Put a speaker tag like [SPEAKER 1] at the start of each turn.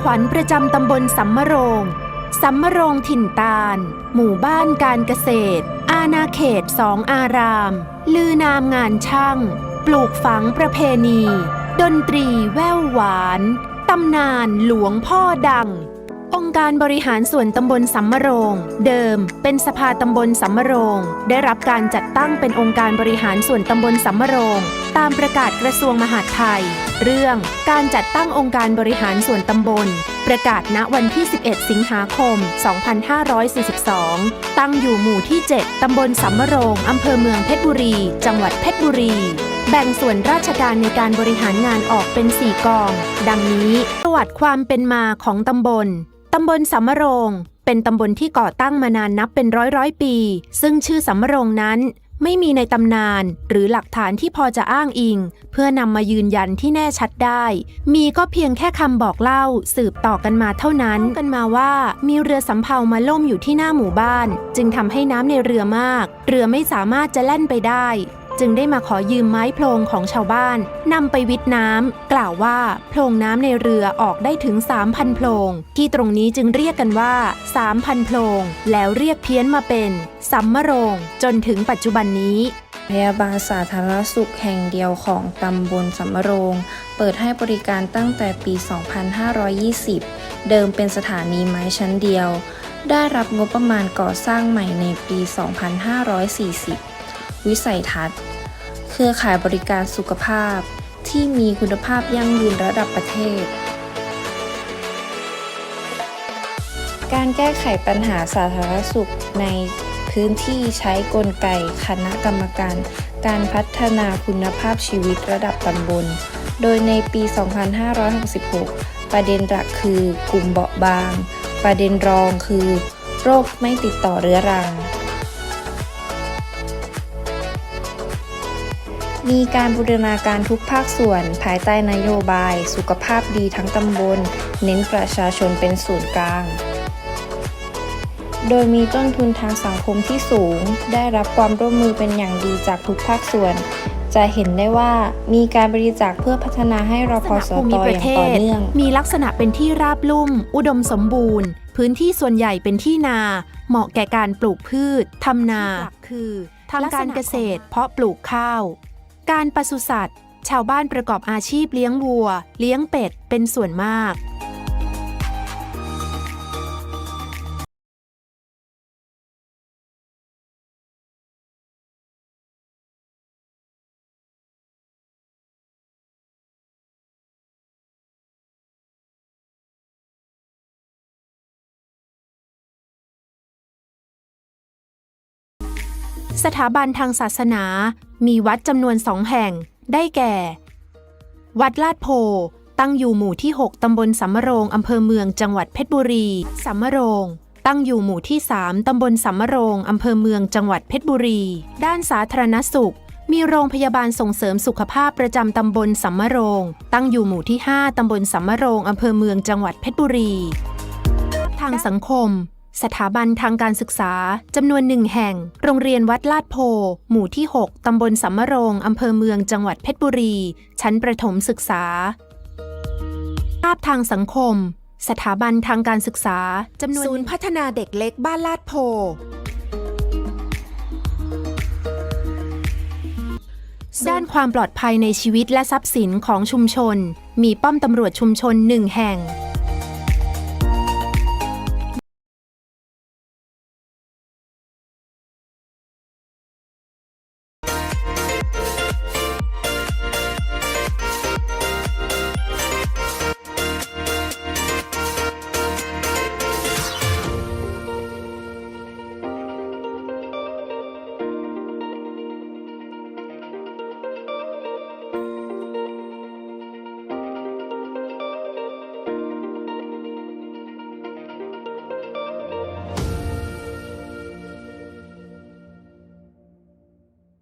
[SPEAKER 1] ขวัญประจำตำบลสัมมโรงสัมมโรงถิ่นตาล หมู่บ้านการเกษตร อาณาเขตสองอาราม ลือนามงานช่าง ปลูกฝังประเพณี ดนตรีแว่วหวาน ตำนานหลวงพ่อดัง องค์การบริหารส่วนตำบลสัมมะโรง เดิม เป็นสภาตำบลสัมมะโรง ได้รับการจัดตั้งเป็นองค์การบริหารส่วนตำบลสัมมะโรง ตามประกาศกระทรวงมหาดไทย เรื่องการจัดตั้งองค์การบริหารส่วนตำบล ประกาศณวันที่ 11 สิงหาคม 2542 ตั้งอยู่หมู่ที่ 7 ตำบลสัมมะโรง อำเภอเมืองเพชรบุรี จังหวัดเพชรบุรีแบ่งส่วนราชการในการบริหารงานออกเป็น 4 กอง ดังนี้ ประวัติความเป็นมาของตำบล ตำบลสัมมะโรง เป็นตำบลที่ก่อตั้งมานานนับเป็นร้อยร้อยปี ซึ่งชื่อสัมมะโรงนั้นไม่มีในตำนานหรือหลักฐานที่พอจะอ้างอิง เพื่อนำมายืนยันที่แน่ชัดได้ มีก็เพียงแค่คำบอกเล่า สืบต่อกันมาเท่านั้นกันมาว่ามีเรือสำเภามาล่มอยู่ที่หน้าหมู่บ้าน จึงทำให้น้ำในเรือมาก เรือไม่สามารถจะแล่นไปได้ จึงได้มาขอยืมไม้โพลงของชาวบ้านนำไปวิทน้ำกล่าวว่าโพลงน้ำในเรือออกได้ถึง 3,000โพลงที่ตรงนี้จึงเรียกกันว่า 3,000โพลงแล้วเรียกเพี้ยนมาเป็นสัมมโรง จนถึงปัจจุบันนี้
[SPEAKER 2] พยาบาลสาธารณสุขแห่งเดียวของตำบลสำมโรง เปิดให้บริการตั้งแต่ปี 2520 เดิมเป็นสถานีไม้ชั้นเดียว ได้รับงบประมาณก่อสร้างใหม่ในปี 2540 วิสัยทัศน์ เครือข่ายบริการสุขภาพ ที่มีคุณภาพยั่งยืนระดับประเทศ การแก้ไขปัญหาสาธารณสุขในพื้นที่ใช้กลไกคณะกรรมการ การพัฒนาคุณภาพชีวิตระดับตำบล โดยในปี 2566 ประเด็นหลักคือกลุ่มเบาะบาง ประเด็นรองคือ โรคไม่ติดต่อเรื้อรัง มีการบูรณาการทุกภาคส่วน ภายใต้นโยบาย สุขภาพดีทั้งตำบล เน้นประชาชนเป็นศูนย์กลาง โดยมีต้นทุนทางสังคมที่สูง ได้รับความร่วมมือเป็นอย่างดีจากทุกภาคส่วน จะเห็นได้ว่ามีการบริจาคเพื่อพัฒนาให้รพสต
[SPEAKER 1] มิ
[SPEAKER 2] อ
[SPEAKER 1] ป
[SPEAKER 2] อ
[SPEAKER 1] ระ
[SPEAKER 2] ย่าง
[SPEAKER 1] เท
[SPEAKER 2] ต่อ
[SPEAKER 1] ศ
[SPEAKER 2] เนื่อง
[SPEAKER 1] มีลักษณะเป็นที่ราบลุ่ม อุดมสมบูรณ์ พื้นที่ส่วนใหญ่เป็นที่นา เหมาะแก่การปลูกพืชทำนาคือทำการเกษตร เพาะปลูกข้าว การปศุสัตว์ ชาวบ้านประกอบอาชีพเลี้ยงวัว เลี้ยงเป็ด เป็นส่วนมาก สถาบันทางศาสนา มีวัดจำนวนสองแห่ง ได้แก่ วัดลาดโพ ตั้งอยู่หมู่ที่ 6 ตำบลสัมมะโรงอำเภอเมืองจังหวัดเพชรบุรีสัมมะโรงตั้งอยู่หมู่ที่ 3 ตำบลสัมมะโรงอำเภอเมืองจังหวัดเพชรบุรี ด้านสาธารณสุข มีโรงพยาบาลส่งเสริมสุขภาพประจำตำบลสัมมะโรง ตั้งอยู่หมู่ที่ 5 ตำบลสัมมะโรงอำเภอเมืองจังหวัดเพชรบุรี ทางสังคม สถาบันทางการศึกษาจำนวนหนึ่งแห่ง โรงเรียนวัดลาดโพ หมู่ที่ 6 ตำบลสัมมะโรงอำเภอเมืองจังหวัดเพชรบุรี ชั้นประถมศึกษา ภาพทางสังคม สถาบันทางการศึกษาจำนวนศูนย์พัฒนาเด็กเล็กบ้านลาดโพ ด้านความปลอดภัยในชีวิตและทรัพย์สินของชุมชน มีป้อมตำรวจชุมชนหนึ่งแห่ง